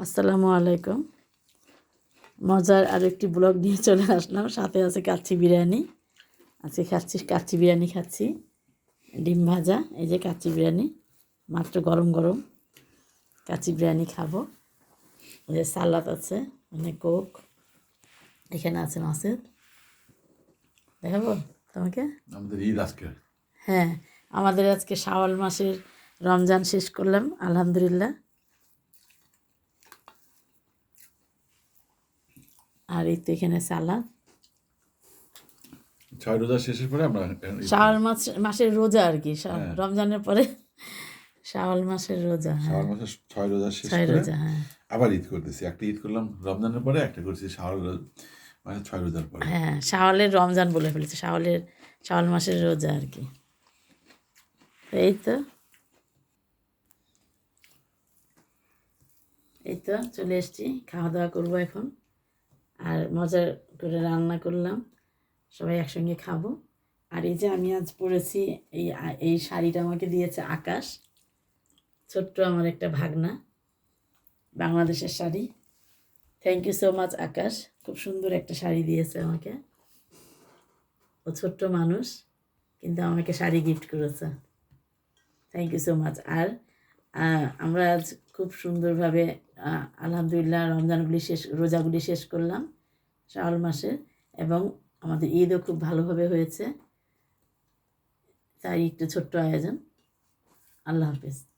আসসালামু আলাইকুম। মজার আর একটি ব্লগ নিয়ে চলে আসলাম। সাথে আছে কাচ্চি বিরিয়ানি। আজকে খাচ্ছি কাচ্চি বিরিয়ানি খাচ্ছি। ডিম ভাজা এই যে কাচ্চি বিরিয়ানি। মাত্র গরম গরম কাচ্চি বিরিয়ানি খাব। এই যে সালাদ আছে মানে কোক। এখানে আছে মাছের দেখাবো তোমাকে? আমাদের ঈদ আজকে। হ্যাঁ আমাদের আজকে শাওয়াল মাসের রমজান শেষ করলাম আলহামদুলিল্লাহ। আর এই তো এখানে সালাদ। ছয় রোজা শেষের পরে আমরা শাওয়াল মাস মাসের রোজা আর কি রমজানের পরে। শাওয়াল মাসের রোজা হ্যাঁ। শাওয়াল মাসের ছয় রোজা শেষ ছয় রোজা হ্যাঁ। আবার ঈদ করতেছি। একটা ঈদ করলাম রমজানের পরে একটা করছি শাওয়াল মানে ছয় রোজার পরে। হ্যাঁ শাওয়ালের রমজান বলে ফেলেছে শাওয়ালের শাওয়াল মাসের রোজা আর কি। এই তো। এই তো চলে এসছি খাওয়া দাওয়া করব এখন। আর মজা করে রান্না করলাম। সবাই একসঙ্গে খাব। আর এই যে আমি আজ পরেছি এই এই শাড়িটা আমাকে দিয়েছে আকাশ। ছোট্ট আমার একটা ভাগনা। বাংলাদেশের sari. Thank you so much Akash. খুব সুন্দর একটা শাড়ি দিয়েছে আমাকে। ও ছোট্ট মানুষ, কিন্তু আমাকে শাড়ি গিফট করেছে। থ্যাংক ইউ সো মাচ আর আমরা আজ খুব সুন্দরভাবে আলহামদুলিল্লাহ রমজানগুলি শেষ, রোজাগুলি শেষ করলাম শাওয়াল মাসে এবং আমাদের ঈদও খুব ভালোভাবে হয়েছে। তাই একটু ছোট্ট আয়োজন। আল্লাহ হাফিজ।